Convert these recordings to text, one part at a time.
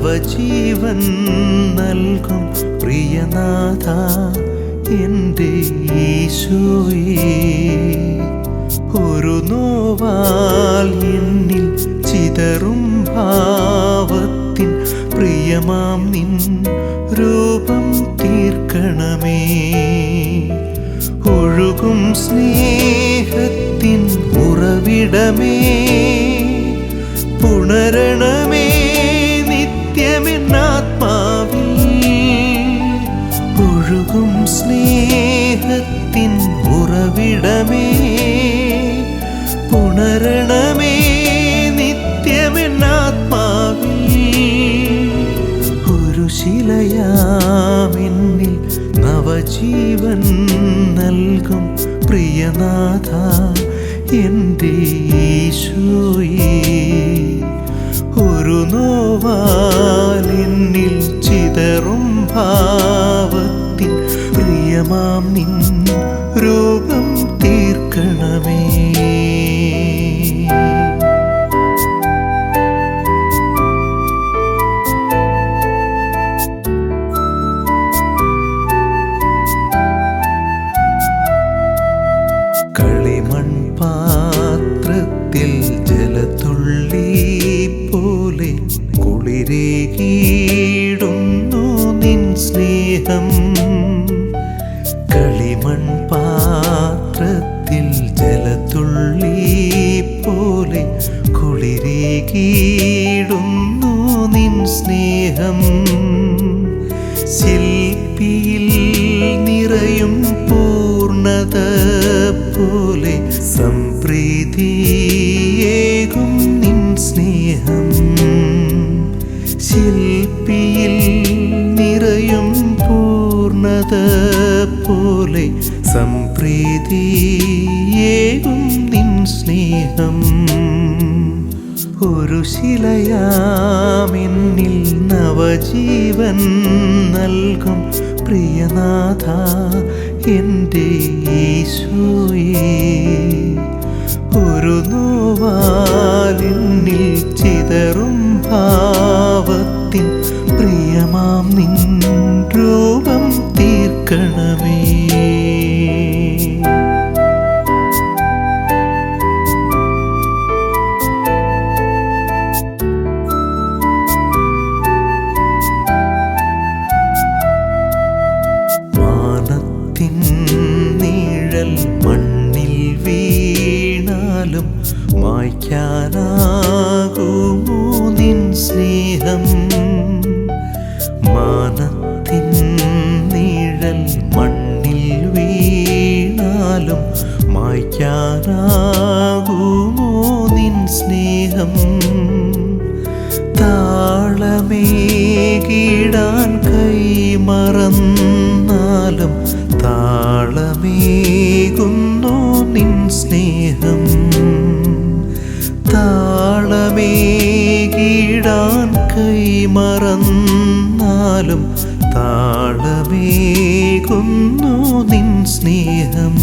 നവജീവൻ നൽകും. പ്രിയനാഥ എന്റെ ഈശോയേ ഒരു നോവാൽ എന്നിൽ ചിതറും ഭാവത്തിൻ പ്രിയമാം നിൻ രൂപം തീർക്കണമേ. ഒഴുകും സ്നേഹത്തിൻ ഉറവിടമേ. ഉണരണമേ സ്നേഹത്തിൻ ഉറവിടമേ ഉണരണമേ നിത്യമെന്നാത്മാവിൽ ഒരു ശിലയാമെന്നിൽ നവജീവൻ നൽകും പ്രിയനാഥ എന്റെ ഈശോയേ. ഒരു നോവാലെന്നിൽ ചിതറും ഭാവത്തിൻ പ്രിയമാം നിൻ രൂപം തീർക്കണമേ. കളിമൺ പാത്രത്തിൽ ജലത്തുള്ളി പോലെ കുളിരേകിടുന്നു ജലത്തുള്ളി പോലെ കുളിരേകിടുന്നു നിൻ സ്നേഹം. ശില്പിയിൽ നിറയും പൂർണത പോലെ സംപ്രീതിയേകും നിൻ സ്നേഹം. ശില്പിയിൽ നിറയും പൂർണത പോലെ സംപ്രീതിയേകും നിൻ സ്നേഹം ഒരു ശിലയാമെന്നിൽ നവജീവൻ നൽകും. പ്രിയനാഥ എന്റെ ഈശോയേ ഒരു നോവാലിന്നിൽ ചിതറും ഭാവത്തിൻ വീണാലും മായ്ക്കാനാകുമോ നിൻ സ്നേഹം? മാനത്തിൻ നിഴൽ മണ്ണിൽ വീണാലും മായ്ക്കാനാകുമോ നിൻ സ്നേഹം? താളമേകിടാൻ കൈമറന്നാലും താളമേകുന്നു നിൻ സ്നേഹം. താളമേകിടാൻ കൈമറന്നാലും താളമേകുന്നു നിൻ സ്നേഹം.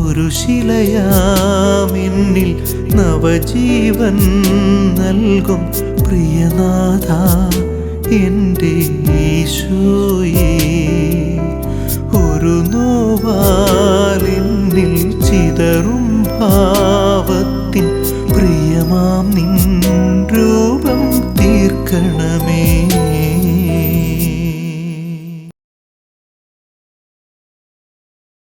ഒരു ശിലയാമെന്നിൽ നവജീവൻ നൽകും പ്രിയനാഥ എന്റെ ഈശോയേ ഒരു നോവാലെന്നിൽ ഭാവത്തിൻ